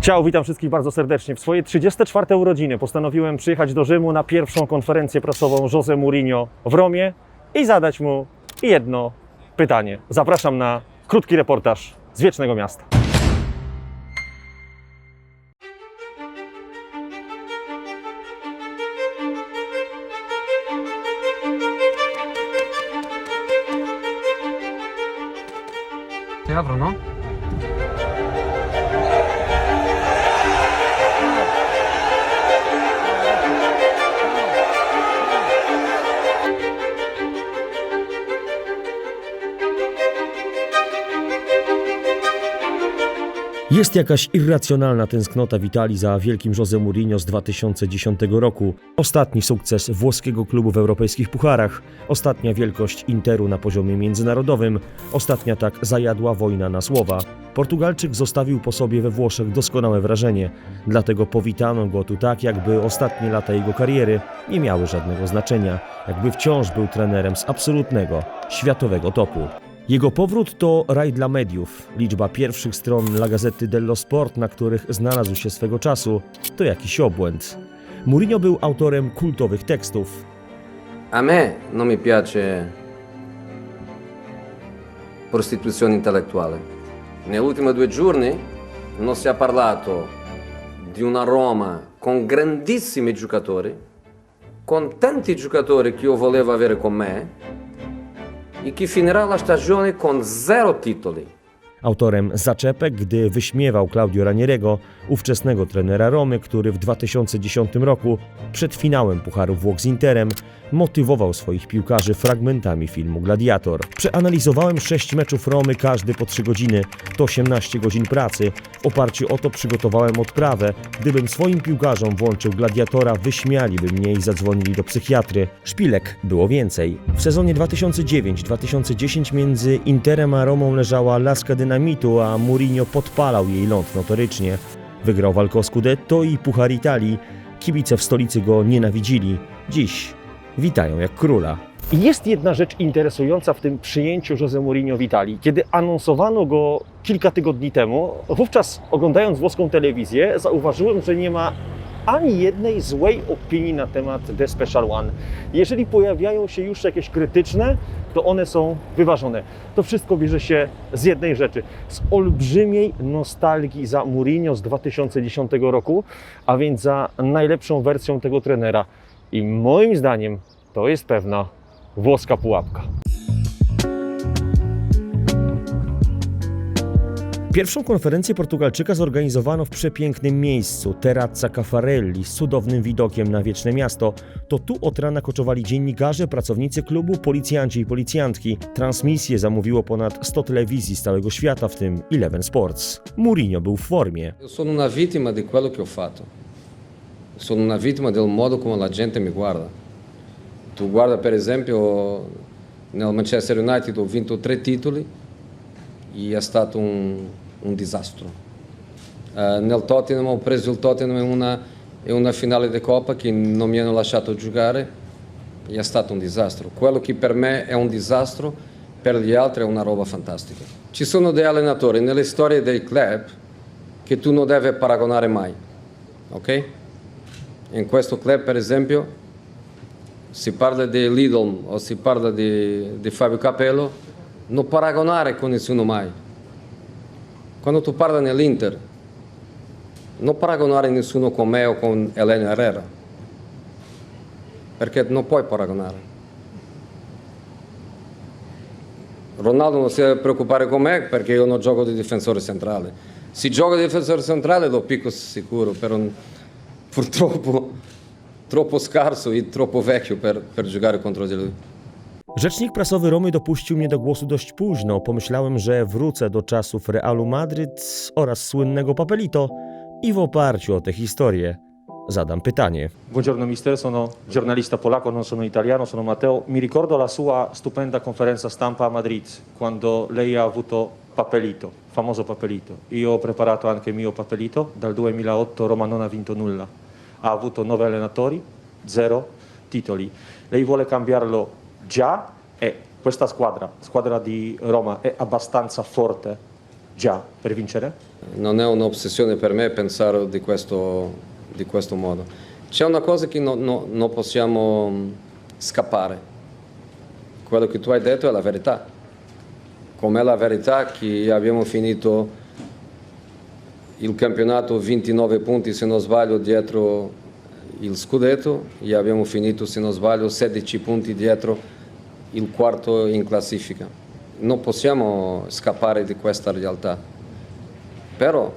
Ciao, witam wszystkich bardzo serdecznie. W swoje 34 urodziny postanowiłem przyjechać do Rzymu na pierwszą konferencję prasową Jose Mourinho w Romie i zadać mu jedno pytanie. Zapraszam na krótki reportaż z Wiecznego Miasta. Teatro, no? Jest jakaś irracjonalna tęsknota Witali za wielkim Jose Mourinho z 2010 roku. Ostatni sukces włoskiego klubu w europejskich pucharach, ostatnia wielkość Interu na poziomie międzynarodowym, ostatnia tak zajadła wojna na słowa. Portugalczyk zostawił po sobie we Włoszech doskonałe wrażenie, dlatego powitano go tu tak, jakby ostatnie lata jego kariery nie miały żadnego znaczenia, jakby wciąż był trenerem z absolutnego, światowego topu. Jego powrót to raj dla mediów. Liczba pierwszych stron La Gazzetta dello Sport, na których znalazł się swego czasu, to jakiś obłęd. Mourinho był autorem kultowych tekstów. A me non mi piace prostituzione intellettuale. Negli ultimi due giorni non si è parlato di una Roma con grandissimi giocatori, con tanti giocatori che io volevo avere con me e que finirà la stagione con zero titoli. Autorem zaczepek, gdy wyśmiewał Claudio Ranierego, ówczesnego trenera Romy, który w 2010 roku, przed finałem Pucharu Włoch z Interem, motywował swoich piłkarzy fragmentami filmu Gladiator. Przeanalizowałem sześć meczów Romy, każdy po 3 godziny, to 18 godzin pracy. W oparciu o to przygotowałem odprawę. Gdybym swoim piłkarzom włączył Gladiatora, wyśmialiby mnie i zadzwonili do psychiatry. Szpilek było więcej. W sezonie 2009-2010 między Interem a Romą leżała laska dynamitu, a Mourinho podpalał jej ląd notorycznie. Wygrał walkę o Scudetto i Puchar Italii. Kibice w stolicy go nienawidzili. Dziś witają jak króla. Jest jedna rzecz interesująca w tym przyjęciu Jose Mourinho w Italii. Kiedy anonsowano go kilka tygodni temu, wówczas oglądając włoską telewizję, zauważyłem, że nie ma ani jednej złej opinii na temat The Special One. Jeżeli pojawiają się już jakieś krytyczne, to one są wyważone. To wszystko bierze się z jednej rzeczy, z olbrzymiej nostalgii za Mourinho z 2010 roku, a więc za najlepszą wersją tego trenera. I moim zdaniem to jest pewna włoska pułapka. Pierwszą konferencję Portugalczyka zorganizowano w przepięknym miejscu, Terrazza Caffarelli, z cudownym widokiem na wieczne miasto. To tu od rana koczowali dziennikarze, pracownicy klubu, policjanci i policjantki. Transmisję zamówiło ponad 100 telewizji z całego świata, w tym Eleven Sports. Mourinho był w formie. Io sono una vittima di quello che ho fatto. Sono una vittima del modo come la gente guarda. Tu guarda per esempio nel Manchester United ho vinto tre titoli e è stato un, un disastro. Eh, nel Tottenham ho preso il Tottenham in una, in una finale di Coppa che non mi hanno lasciato giocare e è stato un disastro. Quello che per me è un disastro, per gli altri è una roba fantastica. Ci sono dei allenatori nelle storie dei club che tu non devi paragonare mai, ok? In questo club, per esempio, si parla di Lidl o si parla di, di Fabio Capello, non paragonare con nessuno mai. Quando tu parli nell'Inter, non paragonare nessuno con me o con Elena Herrera, perché non puoi paragonare. Ronaldo non si deve preoccupare con me perché io non gioco di difensore centrale. Se gioco di difensore centrale lo picco sicuro, però purtroppo troppo scarso e troppo vecchio per, per giocare contro di lui. Rzecznik prasowy Romy dopuścił mnie do głosu dość późno. Pomyślałem, że wrócę do czasów Realu Madryt oraz słynnego Papelito i w oparciu o tę historię zadam pytanie. Buongiorno mister, sono giornalista polacco, non sono italiano, sono Matteo. Mi ricordo la sua stupenda conferenza stampa a Madrid, quando lei ha avuto Papelito, famoso Papelito. Io ho preparato anche mio Papelito, dal 2008 Roma non ha vinto nulla. Ha avuto nove allenatori, zero titoli. Lei vuole cambiarlo già e questa squadra, squadra di Roma, è abbastanza forte già per vincere? non è un'ossessione per me pensare di questo, di questo modo. C'è una cosa che no- no- non possiamo mm, scappare. Quello che tu hai detto è la verità. Com'è la verità che abbiamo finito il campionato 29 punti, se non sbaglio, dietro il scudetto e abbiamo finito, se non sbaglio, 16 punti dietro il quarto in classifica. Non possiamo scappare di questa realtà. Però,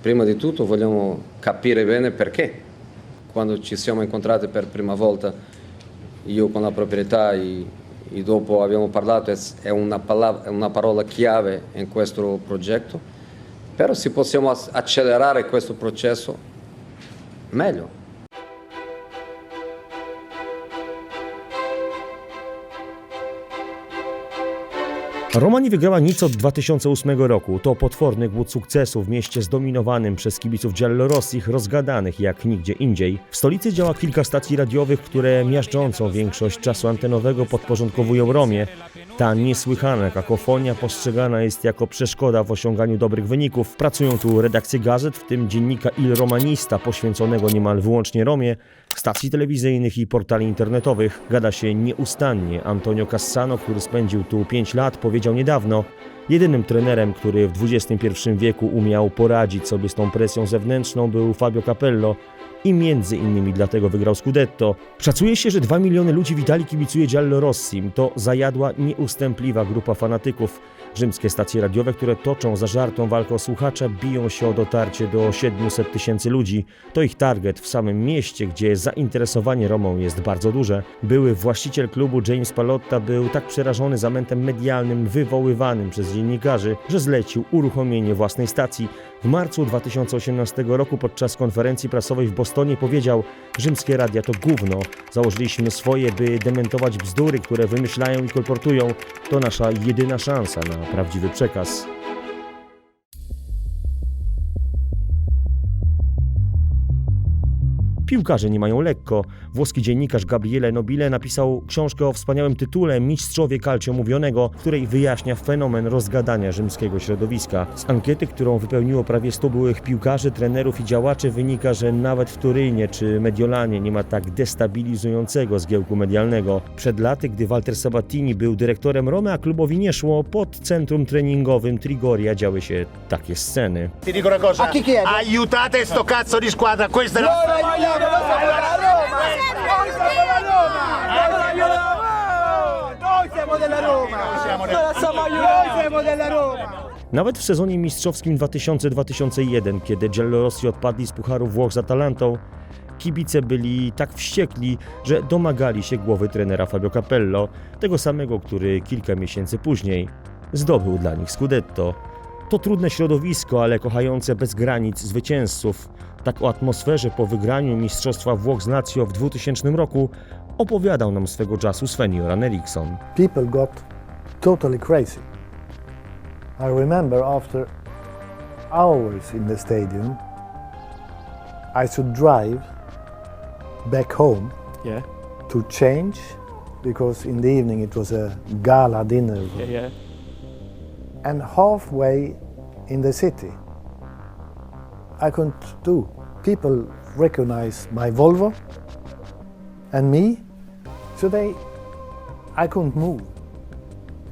prima di tutto, vogliamo capire bene perché. Quando ci siamo incontrati per prima volta, io con la proprietà e, e dopo abbiamo parlato, è, una, è una parola chiave in questo progetto. Però se possiamo ac- accelerare questo processo, meglio. Roma nie wygrała nic od 2008 roku. To potworny głód sukcesu w mieście zdominowanym przez kibiców Giallorossich, rozgadanych jak nigdzie indziej. W stolicy działa kilka stacji radiowych, które miażdżącą większość czasu antenowego podporządkowują Romie. Ta niesłychana kakofonia postrzegana jest jako przeszkoda w osiąganiu dobrych wyników. Pracują tu redakcje gazet, w tym dziennika Il Romanista, poświęconego niemal wyłącznie Romie, stacji telewizyjnych i portali internetowych. Gada się nieustannie. Antonio Cassano, który spędził tu 5 lat, powiedział niedawno, jedynym trenerem, który w XXI wieku umiał poradzić sobie z tą presją zewnętrzną, był Fabio Capello i między innymi dlatego wygrał Scudetto. Szacuje się, że 2 miliony ludzi w Italii kibicuje Giallorossim. To zajadła, nieustępliwa grupa fanatyków. Rzymskie stacje radiowe, które toczą zażartą walkę o słuchacza, biją się o dotarcie do 700 tysięcy ludzi. To ich target w samym mieście, gdzie zainteresowanie Romą jest bardzo duże. Były właściciel klubu James Palotta był tak przerażony zamętem medialnym wywoływanym przez dziennikarzy, że zlecił uruchomienie własnej stacji. W marcu 2018 roku podczas konferencji prasowej w Bostonie powiedział: Rzymskie radia to gówno. Założyliśmy swoje, by dementować bzdury, które wymyślają i kolportują. To nasza jedyna szansa na prawdziwy przekaz. Piłkarze nie mają lekko. Włoski dziennikarz Gabriele Nobile napisał książkę o wspaniałym tytule Mistrzowie Calcio Mówionego, w której wyjaśnia fenomen rozgadania rzymskiego środowiska. Z ankiety, którą wypełniło prawie 100 byłych piłkarzy, trenerów i działaczy wynika, że nawet w Turynie czy Mediolanie nie ma tak destabilizującego zgiełku medialnego. Przed laty, gdy Walter Sabatini był dyrektorem Romy, a klubowi nie szło, pod centrum treningowym Trigoria działy się takie sceny. Ti dico una cosa, A chi chiedi? aiutate sto cazzo di squadra, questa è la... Nawet w sezonie mistrzowskim 2000-2001, kiedy Giallorossi odpadli z Pucharu Włoch z Atalantą, kibice byli tak wściekli, że domagali się głowy trenera Fabio Capello, tego samego, który kilka miesięcy później zdobył dla nich Scudetto. To trudne środowisko, ale kochające bez granic zwycięzców. Tak o atmosferze po wygraniu Mistrzostwa Włoch z Lazio w 2000 roku opowiadał nam swego czasu Sven Joran Eriksson. people got totally crazy. I remember after hours in the stadium, I should drive back home Yeah, to change because in the evening it was a gala dinner. yeah, yeah. And halfway in the city, I couldn't do. People recognized my Volvo and me, so they, I couldn't move.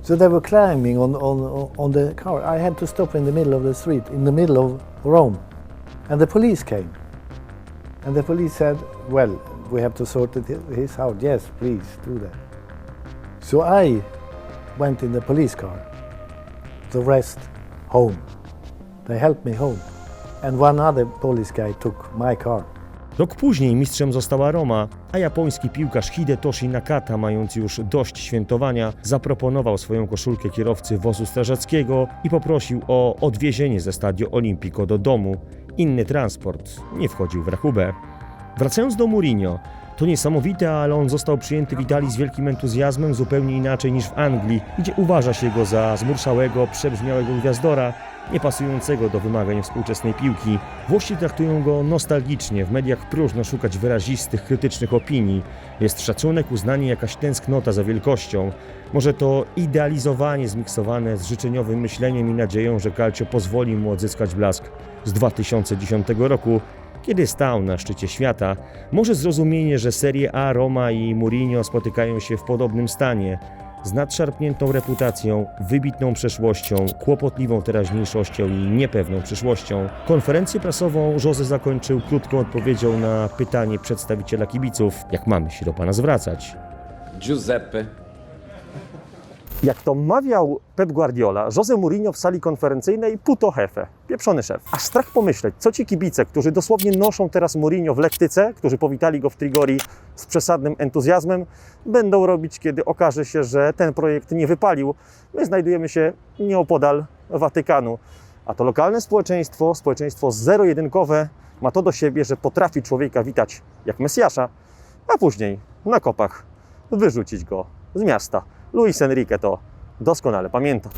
So they were climbing on, on, on the car. I had to stop in the middle of the street, in the middle of Rome. And the police came. And the police said, Well, we have to sort his out. Yes, please do that. So I went in the police car. The rest home. They helped me home. And one other police guy took my car. Rok później mistrzem została Roma, a japoński piłkarz Hidetoshi Nakata, mając już dość świętowania, zaproponował swoją koszulkę kierowcy wozu strażackiego i poprosił o odwiezienie ze Stadio Olimpico do domu. Inny transport nie wchodził w rachubę. Wracając do Mourinho, to niesamowite, ale on został przyjęty w Italii z wielkim entuzjazmem, zupełnie inaczej niż w Anglii, gdzie uważa się go za zmurszałego, przebrzmiałego gwiazdora, niepasującego do wymagań współczesnej piłki. Włosi traktują go nostalgicznie, w mediach próżno szukać wyrazistych, krytycznych opinii. Jest szacunek, uznanie, jakaś tęsknota za wielkością. Może to idealizowanie zmiksowane z życzeniowym myśleniem i nadzieją, że Calcio pozwoli mu odzyskać blask z 2010 roku, kiedy stał na szczycie świata. Może zrozumienie, że Serie A, Roma i Mourinho spotykają się w podobnym stanie, z nadszarpniętą reputacją, wybitną przeszłością, kłopotliwą teraźniejszością i niepewną przyszłością. Konferencję prasową Jose zakończył krótką odpowiedzią na pytanie przedstawiciela kibiców, jak mamy się do pana zwracać. Giuseppe, Jak to mawiał Pep Guardiola, Jose Mourinho w sali konferencyjnej puto hefe, pieprzony szef. Aż strach pomyśleć, co ci kibice, którzy dosłownie noszą teraz Mourinho w lektyce, którzy powitali go w Trigori z przesadnym entuzjazmem, będą robić, kiedy okaże się, że ten projekt nie wypalił. My znajdujemy się nieopodal Watykanu, a to lokalne społeczeństwo, społeczeństwo zero-jedynkowe, ma to do siebie, że potrafi człowieka witać jak Mesjasza, a później na kopach wyrzucić go z miasta. Luis Enrique to doskonale pamięta.